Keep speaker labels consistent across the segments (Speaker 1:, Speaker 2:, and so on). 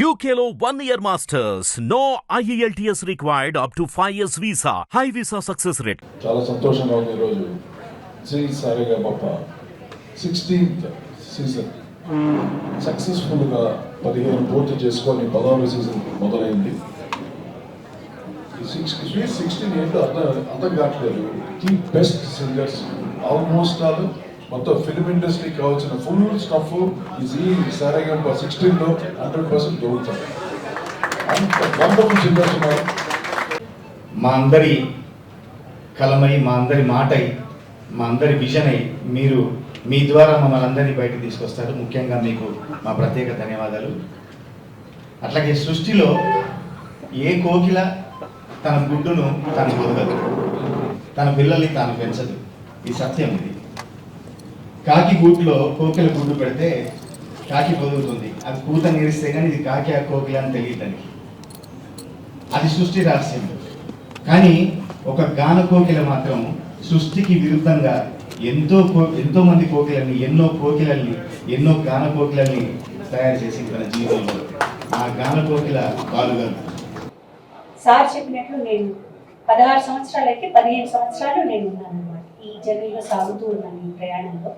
Speaker 1: యూకేలో one year masters no IELTS required up to five years visa high visa success rate
Speaker 2: చాలా సంతోషంగా ఉంది ఈరోజు శ్రీ సారిగా గొప్ప సిక్స్టీన్త్ సీజన్ సక్సెస్ఫుల్గా పదిహేను పూర్తి చేసుకొని పదహారు సీజన్ మొదలైంది. సిక్స్టీన్ ఏంటో అర్థం అర్థం కావట్లేదు. The best singers almost all మొత్తం ఫిలిం ఇండస్ట్రీకి కావాల్సిన ఫుల్ స్టఫ్ ఈజీ సారేగా సిక్స్టీన్లో హండ్రెడ్ పర్సెంట్ దొరుకుతాయి. అంత వండర్ఫుల్ సింగర్స్
Speaker 3: మా అందరి కలమై మా అందరి మాటై మా అందరి విజన్ అయి మీరు మీ ద్వారా మమ్మల్ని అందరినీ బయటకు తీసుకొస్తారు. ముఖ్యంగా మీకు మా ప్రత్యేక ధన్యవాదాలు. అట్లాగే సృష్టిలో ఏ కోకిల తన గుడ్డును తాను పొందదు తన పిల్లల్ని తాను పెంచదు. ఈ సత్యం ఇది. కాకి గూట్లో కోకిల గుడ్డు పెడితే కాకి బదులుతుంది అది కూత నేరిస్తే కానీ ఇది కాకి ఆ కోకిల అని తెలియదానికి అది సృష్టి రహస్యం. కానీ ఒక గాన కోకిల మాత్రం సృష్టికి విరుద్ధంగా ఎంతో కో ఎంతో మంది కోకిలని ఎన్నో కోకిలల్ని ఎన్నో గాన కోకిలల్ని తయారు చేసింది తన జీవితంలో. ఆ గాన కోకిల బాలుగారు.
Speaker 4: సార్ చెప్పినట్లు నేను పదహారు సంవత్సరాలకి పదిహేను సంవత్సరాలు నేను ఉన్నాను అనమాట ఈ జర్నీలో సాగుతూ ఉన్నాను ఈ ప్రయాణంలో.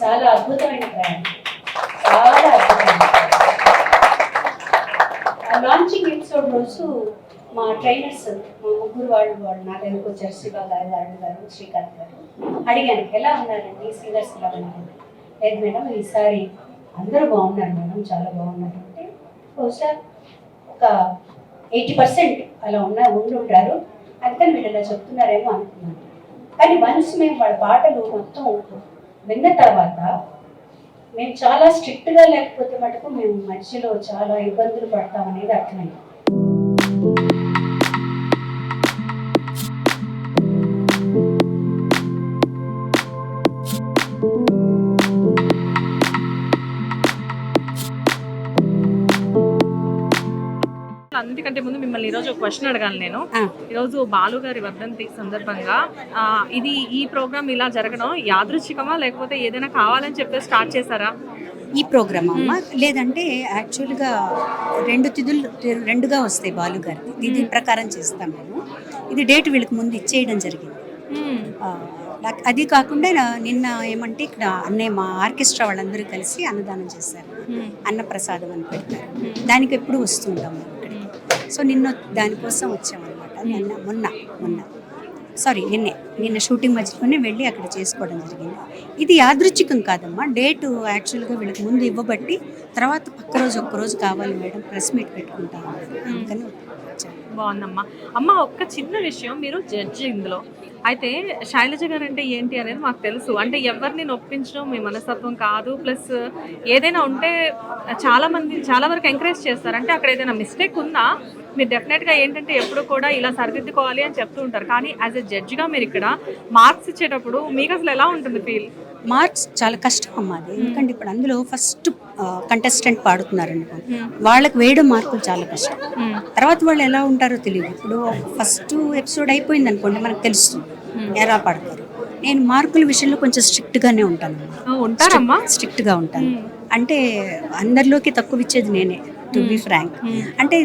Speaker 4: చాలా అద్భుతమైన బ్రాండ్ చాలా అద్భుతమైన ఆ లాంచింగ్ ఎపిసోడ్ రోజు మా ట్రైనర్స్ మా ముగ్గురు వాళ్ళు వాళ్ళు నా దగ్గరకు వచ్చారు శివ గారు అరుణ్ గారు శ్రీకాంత్ గారు. అడిగాను ఎలా ఉన్నారండి? సింగర్స్ ఎలా ఉన్నారు? లేదు మేడం ఈసారి అందరూ బాగున్నారు మేడం చాలా బాగున్నారు. అంటే బహుశా ఒక ఎయిటీ పర్సెంట్ అలా ఉన్న ఉండి ఉంటారు. అందుకని వీళ్ళు ఇలా చెప్తున్నారేమో అనుకున్నాను. కానీ వన్స్ మేము వాళ్ళ పాటలు మొత్తం విన్న తర్వాత మేము చాలా స్ట్రిక్ట్గా లేకపోతే మటుకు మేము మధ్యలో చాలా ఇబ్బందులు పడతాం అనేది అర్థమైంది.
Speaker 5: అందుకంటే ముందు మిమ్మల్ని ఈరోజు ఒక క్వశ్చన్ అడగాలి నేను.
Speaker 4: ఆ.
Speaker 5: ఈరోజు బాలు గారి వర్ధంతి సందర్భంగా ఆ, ఇది ఈ ప్రోగ్రామ్ ఇలా జరగడం యాదృచ్ఛికమా లేకపోతే ఏదైనా కావాలని చెప్పి స్టార్ట్ చేశారా?
Speaker 6: ఈ ప్రోగ్రామ్? అమ్మ లేదంటే యాక్చువల్గా రెండు తిథులు రెండుగా వస్తాయి బాలు గారిది తిథి ప్రకారం చేస్తాం మేము. ఇది డేట్ వీళ్ళకి ముందు ఇచ్చేయడం జరిగింది. ఆ, అది కాకుండా నా- నిన్న ఏమంటే ఇక్కడ అన్నయ్య మా ఆర్కెస్ట్రా వాళ్ళందరూ కలిసి అన్నదానం చేశారు. అన్నప్రసాదం అని పెడతారు. దానికి ఎప్పుడు వస్తుంటాం సో నిన్న దానికోసం వచ్చామన్నమాట. నిన్న మొన్న మొన్న. సారీ నిన్నే. నిన్న షూటింగ్ మధ్యలోనే వెళ్ళి అక్కడ చేసుకోవడం జరిగింది. ఇది యాదృచ్ఛికం కాదమ్మా. డేటు యాక్చువల్గా వీళ్ళకి ముందు ఇవ్వబట్టి తర్వాత పక్క రోజు ఒక్క రోజు కావాలి మేడం. ప్రెస్ మీట్ పెట్టుకుంటాం అందుకని
Speaker 5: బాగుందమ్మా. అమ్మ ఒక్క చిన్న విషయం మీరు జడ్జి ఇందులో. అయితే శైలజ గారు అంటే ఏంటి అనేది మాకు తెలుసు. అంటే ఎవరిని నొప్పించడం మీ మనస్తత్వం కాదు. ప్లస్ ఏదైనా ఉంటే చాలా మంది చాలా వరకు ఎంకరేజ్ చేస్తారు. అంటే అక్కడ ఏదైనా మిస్టేక్ ఉందా మీరు డెఫినెట్గా ఏంటంటే ఎప్పుడు కూడా ఇలా సరిదిద్దుకోవాలి అని చెప్తూ ఉంటారు. కానీ యాజ్ ఎ జడ్జిగా మీరు ఇక్కడ మార్క్స్ ఇచ్చేటప్పుడు మీకు అసలు ఎలా ఉంటుంది ఫీల్
Speaker 6: మార్క్స్ చాలా కష్టం అమ్మా అది. ఎందుకంటే ఇప్పుడు అందులో ఫస్ట్ కంటెస్టెంట్ పాడుతున్నారు అనుకో వాళ్ళకి వేయడం మార్కులు చాలా కష్టం. తర్వాత వాళ్ళు ఎలా ఉంటారో తెలియదు. ఇప్పుడు ఫస్ట్ ఎపిసోడ్ అయిపోయింది అనుకోండి మనకు తెలుస్తుంది ఎలా పాడతారు. నేను మార్కుల విషయంలో కొంచెం స్ట్రిక్ట్ గానే ఉంటాను.
Speaker 5: ఉంటారమ్మా.
Speaker 6: స్ట్రిక్ట్గా ఉంటాను. అంటే అందరిలోకి తక్కువ ఇచ్చేది నేనే టు బి ఫ్రాంక్ అంటే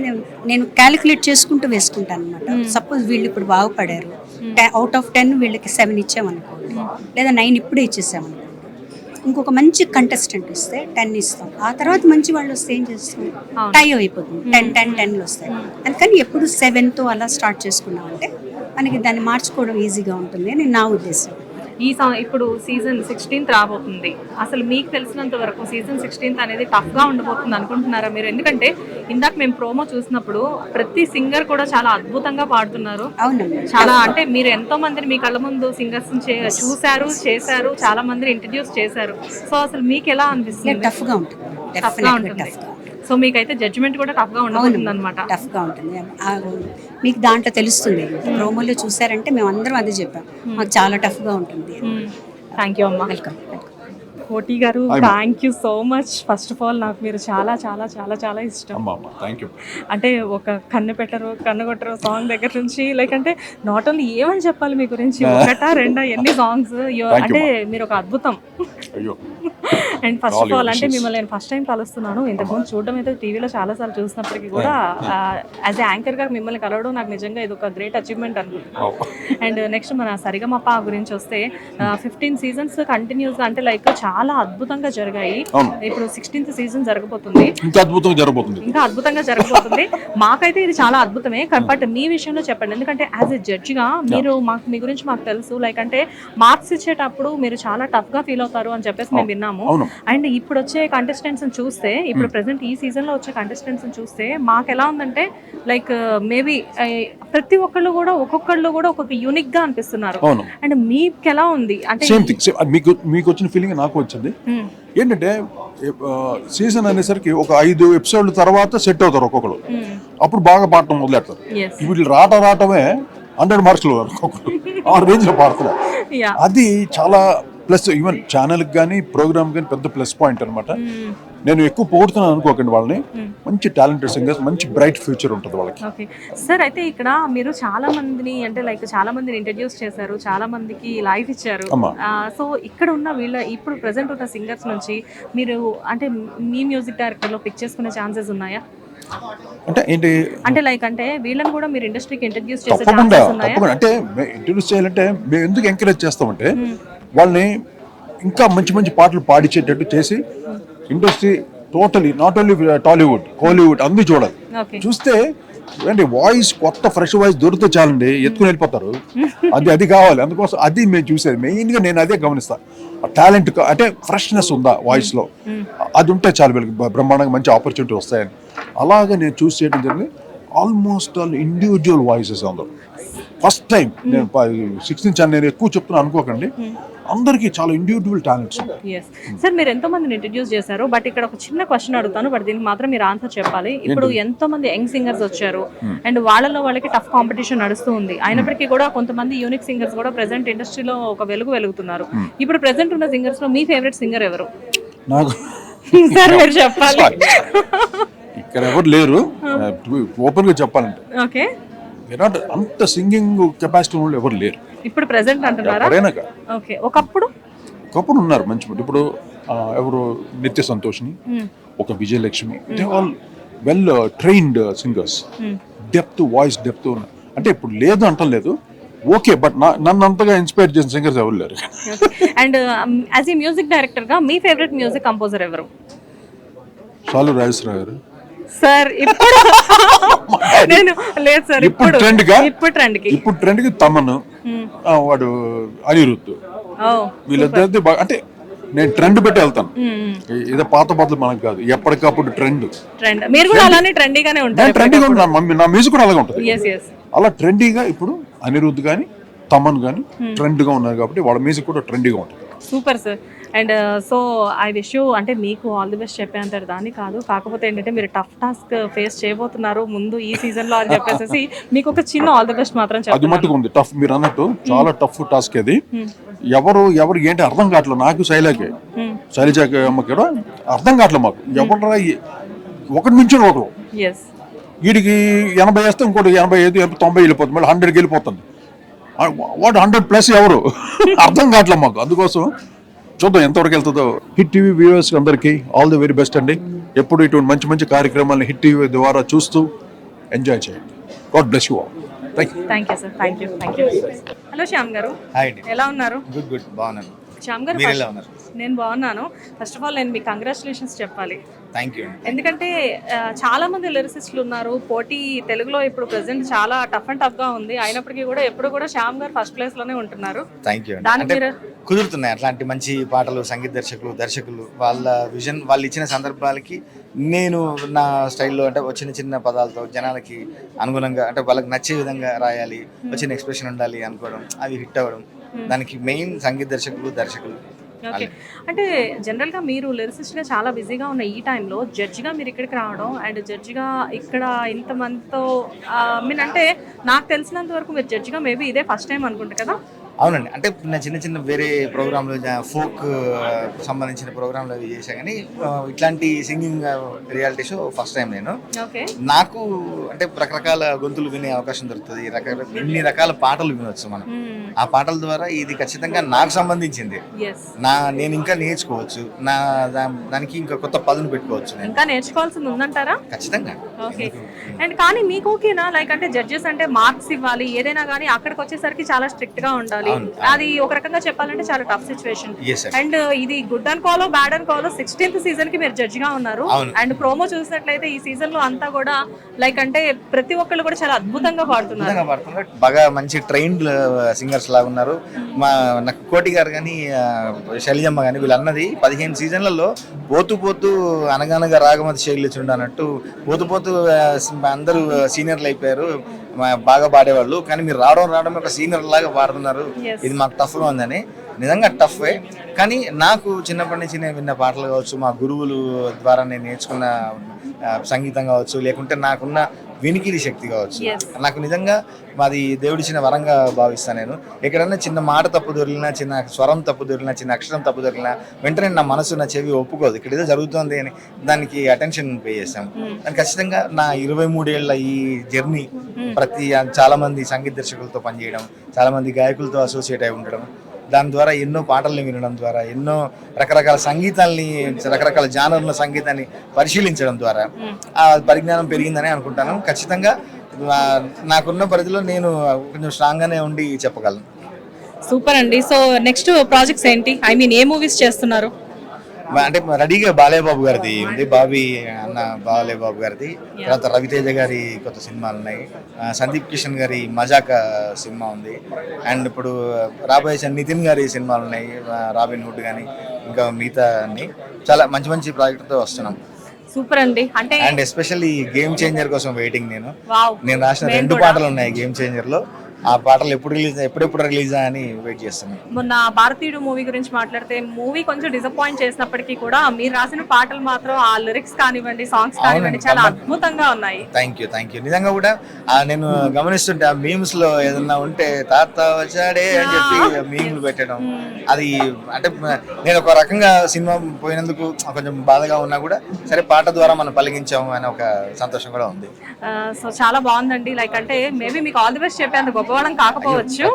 Speaker 6: నేను క్యాలిక్యులేట్ చేసుకుంటూ వేసుకుంటాను అనమాట సపోజ్ వీళ్ళు ఇప్పుడు బాగుపడారు. అవుట్ ఆఫ్ టెన్ వీళ్ళకి సెవెన్ ఇచ్చామనుకోండి. లేదా నైన్ ఇప్పుడే ఇచ్చేసామనుకోండి. ఇంకొక మంచి కంటెస్టెంట్ వస్తే టెన్ ఇస్తాం. ఆ తర్వాత మంచి వాళ్ళు వస్తే ఏం చేస్తాం? టై అయిపోతుంది. టెన్ టెన్ టెన్లు వస్తాయి. అందుకని ఎప్పుడు సెవెన్తో అలా స్టార్ట్ చేసుకున్నామంటే మనకి దాన్ని మార్చుకోవడం ఈజీగా ఉంటుంది అని నా ఉద్దేశం.
Speaker 5: ఈ సం- ఇప్పుడు సీజన్ సిక్స్టీన్త్ రాబోతుంది. అసలు మీకు తెలిసినంత వరకు సీజన్ సిక్స్టీన్త్ అనేది టఫ్గా ఉండబోతుంది అనుకుంటున్నారా మీరు? ఎందుకంటే ఇందాక మేము ప్రోమో చూసినప్పుడు ప్రతి సింగర్ కూడా చాలా అద్భుతంగా పాడుతున్నారు. చాలా అంటే మీరు ఎంతో మందిని మీ కళ్ళ ముందు సింగర్స్ చూశారు చేశారు చాలా మందిని ఇంట్రడ్యూస్ చేశారు. సో అసలు మీకు ఎలా అనిపిస్తుంది?
Speaker 6: టఫ్గా ఉంటుంది.
Speaker 5: టఫ్గా
Speaker 6: డెఫినెట్గా
Speaker 5: ఉంటుంది సో మీకైతే జడ్జిమెంట్ కూడా టఫ్గా ఉండబోతుంది అనమాట
Speaker 6: టఫ్గా ఉంటుంది. ఆ, మీకు దాంట్లో తెలుస్తుంది. ప్రోమోలో చూసారంటే మేము అందరం అదే చెప్పాం. మాకు చాలా టఫ్గా ఉంటుంది.
Speaker 5: థ్యాంక్ యూ అమ్మా.
Speaker 6: Welcome
Speaker 5: Koti garu thank you so much first of all నాకు మీరు చాలా చాలా చాలా చాలా ఇష్టం. అంటే ఒక కన్ను పెట్టరు కన్ను కొట్టరు సాంగ్ దగ్గర నుంచి. లైక్ అంటే నాట్ ఓన్లీ ఏమని చెప్పాలి మీ గురించి? ఒకటా రెండా ఎన్ని సాంగ్స్ అంటే మీరు ఒక అద్భుతం.
Speaker 2: అయ్యో.
Speaker 5: అండ్ ఫస్ట్ ఆఫ్ ఆల్ అంటే. మిమ్మల్ని నేను ఫస్ట్ టైం కలుస్తున్నాను. ఇంతకుముందు చూడడం అయితే టీవీలో చాలా సార్లు చూసినప్పటికీ కూడా యాజ్ యాంకర్గా మిమ్మల్ని కలవడం నాకు నిజంగా ఇది ఒక గ్రేట్ అచీవ్మెంట్ అనుకుంటున్నాను అండ్ నెక్స్ట్ మన సరిగమప గురించి వస్తే ఫిఫ్టీన్ సీజన్స్ కంటిన్యూస్గా అంటే లైక్ చాలా అద్భుతంగా జరిగాయి. ఇప్పుడు సిక్స్టీన్త్ సీజన్ జరగబోతుంది.
Speaker 7: ఇంకా అద్భుతంగా జరగబోతుంది.
Speaker 5: ఇంకా అద్భుతంగా జరగబోతుంది. మాకైతే ఇది చాలా అద్భుతమే. బట్ మీ విషయంలో చెప్పండి. ఎందుకంటే యాజ్ ఎ జడ్జిగా మీరు మాకు మీ గురించి మాకు తెలుసు. లైక్ అంటే మార్క్స్ ఇచ్చేటప్పుడు మీరు చాలా టఫ్గా ఫీల్ అవుతారు అని చెప్పేసి మేము విన్నాము. అండ్ ఇప్పుడు వచ్చే కంటెస్టెంట్స్ చూస్తే ఇప్పుడు ప్రెసెంట్ ఈ సీజన్లో వచ్చే కంటెస్టెంట్స్ చూస్తే మాకు ఎలా ఉందంటే లైక్ మేబీ ప్రతి ఒక్కళ్ళు కూడా ఒక్కొక్కళ్ళు కూడా ఒక్కొక్క యూనిక్గా అనిపిస్తున్నారు. అండ్ మీకు ఎలా ఉంది? అంటే
Speaker 7: సేమ్ థింగ్ మీకు మీకు వచ్చిన ఫీలింగ్ నాకు వచ్చింది. ఏంటంటే సీజన్ అనేసరికి ఒక ఐదు ఎపిసోడ్ల తర్వాత సెట్ అవుతారు ఒక్కొక్కరు. అప్పుడు బాగా పాడటం మొదలెడతారు. వీళ్ళు రాట రావటమే హండ్రెడ్ మార్క్స్లు ఒక్కొక్కరు ఆ పాడుతున్నారు
Speaker 5: యా
Speaker 7: అది చాలా ప్లస్ ఈవెన్ ఛానల్కి కానీ ప్రోగ్రామ్ కానీ పెద్ద ప్లస్ పాయింట్ అనమాట నేను ఎక్కువ పొగుడుతున్నాను అనుకోకండి వాళ్ళని. మంచి టాలెంటెడ్ సింగర్స్ మంచి బ్రైట్ ఫ్యూచర్ ఉంటుంది వాళ్ళకి.
Speaker 5: ఓకే. సార్ అయితే ఇక్కడ మీరు చాలా మందిని అంటే లైక్ చాలా మందిని ఇంట్రడ్యూస్ చేశారు చాలా మందికి లైఫ్ ఇచ్చారు. సో ఇక్కడ ఉన్న వీళ్ళ ఇప్పుడు ప్రెసెంట్ ఉన్న సింగర్స్ నుంచి మీరు అంటే మీ మ్యూజిక్ డైరెక్టర్లో పిక్ చేసుకునే ఛాన్సెస్ ఉన్నాయా?
Speaker 7: అంటే ఏంటి?
Speaker 5: అంటే లైక్ అంటే వీళ్ళని కూడా మీరు ఇండస్ట్రీకి ఇంట్రడ్యూస్ చేసే
Speaker 7: తప్పకుండా
Speaker 5: ఛాన్సెస్ ఉన్నాయా?
Speaker 7: తప్పకుండా. అంటే ఇంట్రడ్యూస్ చేయాలంటే మేము ఎందుకు ఎంకరేజ్ చేస్తామంటే వాళ్ళని ఇంకా మంచి మంచి పాటలు పాడించేటట్టు చేసి industry totally not only Tollywood Kollywood అన్ని చూడాలి. చూస్తే అంటే వాయిస్ కొత్త ఫ్రెష్ వాయిస్ దొరికితే చాలండి ఎత్తుకుని వెళ్ళిపోతారు. అది అది కావాలి. అందుకోసం అది మేము చూసేది. మెయిన్గా నేను అదే గమనిస్తా. టాలెంట్ అంటే ఫ్రెష్నెస్ ఉందా వాయిస్లో అది ఉంటే చాలు వీళ్ళకి బ్రహ్మాండంగా మంచి ఆపర్చునిటీ వస్తాయని. అలాగే నేను చూస్ చేయడం జరిగింది. ఆల్మోస్ట్ ఆల్ ఇండివిజువల్ వాయిసెస్ అందరూ ఫస్ట్ టైం నేను సిక్స్టీన్ ఛానల్ నేను ఎక్కువ చెప్తున్నా అనుకోకండి. అందరికీ చాలా ఇండివిజువల్ టాలెంట్స్.
Speaker 5: సార్ మీరు ఎంతో మందిని ఇంట్రడ్యూస్ చేశారు బట్ ఇక్కడ ఒక చిన్న క్వశ్చన్ అడుగుతాను బట్ దీనికి మాత్రం మీరు ఆన్సర్ చెప్పాలి. ఇప్పుడు ఎంతో మంది యంగ్ సింగర్స్ వచ్చారు అండ్ వాళ్ళలో వాళ్ళకి టఫ్ కాంపిటీషన్ నడుస్తూ ఉంది. అయినప్పటికీ కూడా కొంతమంది యూనిక్ సింగర్స్ కూడా ప్రెసెంట్ ఇండస్ట్రీలో ఒక వెలుగు వెలుగుతున్నారు. ఇప్పుడు ప్రెసెంట్ ఉన్న సింగర్స్లో మీ ఫేవరెట్ సింగర్ ఎవరు?
Speaker 7: నాకు
Speaker 5: సార్ మీరు చెప్పాలి.
Speaker 7: ఇక్కడ ఎవరు లేరు. ఓపెన్గా చెప్పాలంటే.
Speaker 5: ఓకే
Speaker 7: not అంత సింగింగ్ కెపాసిటీ వాళ్ళు ఎవరు లేరు.
Speaker 5: ఇప్పుడు ప్రెసెంట్ అంటున్నారా?
Speaker 7: ఎవరైనా కాదు.
Speaker 5: ఓకే ఒకప్పుడు?
Speaker 7: ఒకప్పుడు ఉన్నారు మంచి మంది. ఇప్పుడు ఆ, ఎవరు నిత్య సంతోషిని ఒక విజయలక్ష్మి అంటే all well trained singers depth voice depth అంటే ఇప్పుడు లేదు అంటం లేదు. ఓకే బట్ నా నన్ను అంతగా ఇన్స్పైర్ చేసిన సింగర్స్ ఎవరు లేరు.
Speaker 5: అండ్ యాజ్ ఏ మ్యూజిక్ డైరెక్టర్గా మీ ఫేవరెట్ మ్యూజిక్ కంపోజర్ ఎవరు?
Speaker 7: చాలు రాజేశ్వరరావు గారు.
Speaker 5: సార్ ఇప్పుడు నేను లేదు సార్
Speaker 7: ఇప్పుడు ట్రెండ్
Speaker 5: ఇప్పుడు ట్రెండ్కి
Speaker 7: ఇప్పుడు ట్రెండ్కి తమను వాడు అనిరుద్ధ్. వీళ్ళిద్దరిది అంటే నేను ట్రెండ్ పెట్టి వెళ్తాను. ఏదో పాత పాతలు మనకు కాదు ఎప్పటికప్పుడు ట్రెండ్.
Speaker 5: ట్రెండ్. మీరు కూడా అలానే ట్రెండీగానే ఉంటారు
Speaker 7: ట్రెండీగా ఉంటాను నా మ్యూజిక్ కూడా అలాగే ఉంటుంది. అలా ట్రెండీగా ఇప్పుడు అనిరుద్ధ్ కానీ తమన్ కానీ ట్రెండ్గా ఉన్నారు కాబట్టి వాళ్ళ మ్యూజిక్ కూడా ట్రెండీగా ఉంటుంది.
Speaker 5: Super sir. And so I wish you అంటే మీకు ఆల్ ది బెస్ట్ చెప్పేంత దాన్ని కాదు. కాకపోతే ఏంటంటే మీరు టఫ్ టాస్క్ ఫేస్ చేయబోతున్నారు ముందు ఈ సీజన్లో అని చెప్పేసి మీకు ఒక చిన్న ఆల్ ది బెస్ట్ మాత్రం
Speaker 7: అది మట్టుకు ఉంది టఫ్ మీరు అన్నట్టు చాలా టఫ్ టాస్క్ అది. ఎవరు ఎవరు ఏంటి అర్థం కావట్లేదు నాకు శైలకి. శైలజకి అమ్మకి కూడా అర్థం కావట్లేదు మాకు. ఎవరు ఒకటి నుంచి ఒకరు. వీడికి ఎనభై వేస్తే ఇంకోటి ఎనభై ఐదు ఎనభై తొంభై వెళ్ళిపోతుంది. మళ్ళీ హండ్రెడ్కి వెళ్ళిపోతుంది. వాడు హండ్రెడ్ ప్లస్ ఎవరు? అర్థం కావట్లేదు మాకు. అందుకోసం చూద్దాం ఎంతవరకు వెళ్తుందో. హిట్ టీవీ వ్యూవర్స్ అందరికీ ఆల్ ది వెరీ బెస్ట్ అండి. ఎప్పుడు ఇటువంటి మంచి మంచి కార్యక్రమాలను హిట్ టీవీ ద్వారా చూస్తూ ఎంజాయ్ చేయండి. God bless you all. Thank you
Speaker 5: sir thank you thank you hello Shyam garu.
Speaker 3: Hi అండి
Speaker 5: ఎలా ఉన్నారు?
Speaker 3: గుడ్ గుడ్ బాగున్నాను.
Speaker 5: శ్యామ్ గారు? నేను బాగున్నాను. ఫస్ట్ ఆఫ్ ఆల్ నేను మీకు కంగ్రాచులేషన్స్ చెప్పాలి.
Speaker 3: థ్యాంక్ యూ
Speaker 5: ఎందుకంటే చాలా మంది లిరిసిస్టులు ఉన్నారు. పోటీ తెలుగులో ఇప్పుడు ప్రెసెంట్ చాలా టఫ్ అండ్ టఫ్గా ఉంది. అయినప్పటికీ కూడా ఎప్పుడు కూడా శ్యామ్ గారు ఫస్ట్ ప్లేస్లోనే ఉంటున్నారు.
Speaker 3: థ్యాంక్ యూ కుదురుతున్నాయి అట్లాంటి మంచి పాటలు సంగీత దర్శకులు దర్శకులు. వాళ్ళ విజన్ వాళ్ళు ఇచ్చిన సందర్భాలకి నేను నా స్టైల్లో అంటే చిన్న చిన్న పదాలతో జనాలకి అనుగుణంగా అంటే వాళ్ళకి నచ్చే విధంగా రాయాలి వచ్చిన ఎక్స్ప్రెషన్ ఉండాలి అనుకోవడం అవి హిట్ అవ్వడం. దానికి మెయిన్ సంగీత దర్శకులు దర్శకులు.
Speaker 5: ఓకే. అంటే జనరల్గా మీరు లిరిసిస్ట్గా చాలా బిజీగా ఉన్న ఈ టైంలో జడ్జిగా మీరు ఇక్కడికి రావడం అండ్ జడ్జిగా ఇక్కడ ఇంతమందితో మీన్ అంటే నాకు తెలిసినంత వరకు మీరు జడ్జిగా మేబీ ఇదే ఫస్ట్ టైం అనుకుంటా కదా?
Speaker 3: అవునండి. అంటే నేను చిన్న చిన్న వేరే ప్రోగ్రాంలు ఫోక్ సంబంధించిన ప్రోగ్రాంలు అవి చేశా కానీ ఇట్లాంటి singing reality show first time నేను. నాకు అంటే రకరకాల గొంతులు వినే అవకాశం దొరుకుతుంది. రకరకాల ఇన్ని రకాల పాటలు వినొచ్చు మనం. ఆ పాటల ద్వారా ఇది ఖచ్చితంగా నాకు సంబంధించింది. నా నేను ఇంకా నేర్చుకోవచ్చు. నా దానికి ఇంకా కొత్త పదును పెట్టుకోవచ్చు
Speaker 5: ఇంకా నేర్చుకోవాల్సింది ఉందంటారా?
Speaker 3: ఖచ్చితంగా.
Speaker 5: ఓకే. అండ్ కానీ మీకు ఓకేనా? లైక్ అంటే జడ్జెస్ అంటే మార్క్స్ ఇవ్వాలి. ఏదైనా కానీ అక్కడికి వచ్చేసరికి చాలా స్ట్రిక్ట్గా ఉండాలి.
Speaker 3: అవును.
Speaker 5: అది ఒక రకంగా చెప్పాలంటే చాలా టఫ్ సిచ్యువేషన్
Speaker 3: sir.
Speaker 5: అండ్ ఇది గుడ్ అనుకోవాలో బ్యాడ్ అనుకోవాలో సిక్స్టీన్త్ సీజన్కి మీరు జడ్జి గా ఉన్నారు. అండ్ ప్రోమో చూసినట్లయితే ఈ సీజన్లో అంతా కూడా లైక్ అంటే ప్రతి ఒక్కళ్ళు కూడా చాలా అద్భుతంగా పాడుతున్నారు.
Speaker 3: బాగా మంచి ట్రైన్డ్ సింగర్స్ లాగా ఉన్నారు. మా నాకు కోటి గారు కానీ శైలజమ్మ కానీ వీళ్ళు అన్నది పదిహేను సీజన్లలో పోతూ పోతూ అనగనగా రాగమతి శైలి చూడనట్టు పోతూ పోతూ ఆ, అందరూ సీనియర్లు అయిపోయారు. బాగా పాడేవాళ్ళు కానీ మీరు రావడం రావడం ఒక సీనియర్ లాగా పాడుతున్నారు. ఇది మాకు టఫ్గా ఉందని. నిజంగా టఫే కానీ నాకు చిన్నప్పటి నుంచి నేను విన్న పాటలు కావచ్చు మా గురువులు ద్వారా నేను నేర్చుకున్న సంగీతం కావచ్చు లేకుంటే నాకున్న వినికిడి శక్తి కావచ్చు. నాకు నిజంగా మాది దేవుడిచ్చిన వరంగా భావిస్తాను నేను. ఎక్కడైనా చిన్న మాట తప్పు దొరికినా చిన్న స్వరం తప్పు దొరికినా చిన్న అక్షరం తప్పు దొరికినా వెంటనే నా మనసు నా చెవి ఒప్పుకోదు. ఇక్కడ ఏదో జరుగుతుంది అని దానికి అటెన్షన్ పే చేస్తాం దానికి ఖచ్చితంగా నా ఇరవై మూడేళ్ళ ఈ జర్నీ ప్రతి చాలా మంది సంగీత దర్శకులతో పనిచేయడం చాలా మంది గాయకులతో అసోసియేట్ అయి ఉండడం దాని ద్వారా ఎన్నో పాటల్ని వినడం ద్వారా ఎన్నో రకరకాల సంగీతాల్ని రకరకాల జానర్ల సంగీతాన్ని పరిశీలించడం ద్వారా ఆ పరిజ్ఞానం పెరిగిందని అనుకుంటాను. ఖచ్చితంగా నాకున్న పరిధిలో నేను కొంచెం స్ట్రాంగ్గానే ఉండి చెప్పగలను.
Speaker 5: సూపర్ అండి. సో నెక్స్ట్ ప్రాజెక్ట్స్ ఏంటి? ఐ మీన్ ఏ మూవీస్ చేస్తున్నారు?
Speaker 3: అంటే రెడీగా బాలయ్య బాబు గారిది ఉంది బాబీ అన్న బాలయ్య బాబు గారిది. తర్వాత రవితేజ గారి కొత్త సినిమాలు ఉన్నాయి. సందీప్ కిషన్ గారి మజాక సినిమా ఉంది. అండ్ ఇప్పుడు రాబోయే నితిన్ గారి సినిమాలు ఉన్నాయి రాబిన్ హుడ్ కానీ ఇంకా మిగతా అన్ని. చాలా మంచి మంచి ప్రాజెక్టుతో వస్తున్నాం.
Speaker 5: సూపర్ అండి. అంటే
Speaker 3: అండ్ ఎస్పెషల్లీ గేమ్ చేంజర్ కోసం వెయిటింగ్ నేను. నేను రాసిన రెండు. పాటలు ఉన్నాయి గేమ్ చేంజర్లో ఆ పాటలు ఎప్పుడు రిలీజ్ ఎప్పుడెప్పుడు రిలీజ్ అని వెయిట్ చేస్తున్నాను
Speaker 5: మొన్న భారతీయుడు మూవీ గురించి మాట్లాడితే మూవీ కొంచెం డిసప్పాయింట్ చేసినప్పటికీ కూడా మీరు రాసిన పాటలు మాత్రం ఆ లిరిక్స్ కానివ్వండి సాంగ్స్ కానివ్వండి చాలా. అద్భుతంగా ఉన్నాయి.
Speaker 3: థ్యాంక్ యూ థ్యాంక్ యూ నిజంగా కూడా ఆ నేను గమనిస్తుంటే ఆ మీమ్స్లో ఏదన్నా ఉంటే తాత వచ్చాడే అని చెప్పి మీమ్లు పెట్టడం. అది అంటే నేను ఒక రకంగా సినిమా పోయినందుకు కొంచెం బాధగా ఉన్నా కూడా సరే పాట ద్వారా మనం పలికించాము అనే ఒక సంతోషం కూడా ఉంది.
Speaker 5: సో చాలా బాగుందండి. లైక్ అంటే మేబీ మీకు ఆల్ ది బెస్ట్ చెప్పేంత గొప్పవాళ్ళం కాకపోవచ్చు.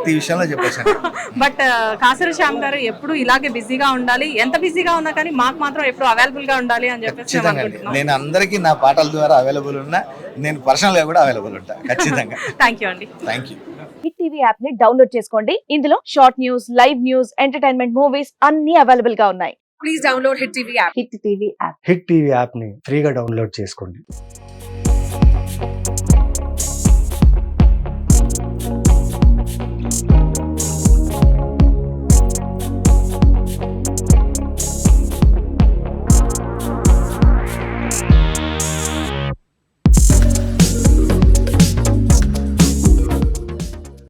Speaker 5: బట్ కాసరి శ్యామ్ గారు ఎప్పుడు ఇలాగే బిజీగా ఉండాలి. ఎంత బిజీగా ఉన్నా కానీ మాకు మాత్రం ఎప్పుడు అవైలబుల్గా ఉండాలి అని చెప్పేసి
Speaker 3: నేను అందరికీ నా పాటల ద్వారా అవైలబుల్ ఉన్నా నేను పర్సనల్గా కూడా అవైలబుల్ ఉంటా. ఖచ్చితంగా.
Speaker 5: థ్యాంక్ యూ అండి.
Speaker 3: థ్యాంక్ యూ
Speaker 8: హిట్ టీవీ యాప్ని డౌన్లోడ్ చేసుకోండి. ఇందులో short news live news entertainment movies అన్ని అవైలబుల్గా ఉన్నాయి.
Speaker 5: Please download Hit TV app
Speaker 8: Hit TV app
Speaker 9: Hit TV యాప్ని ఫ్రీగా డౌన్లోడ్ చేసుకోండి.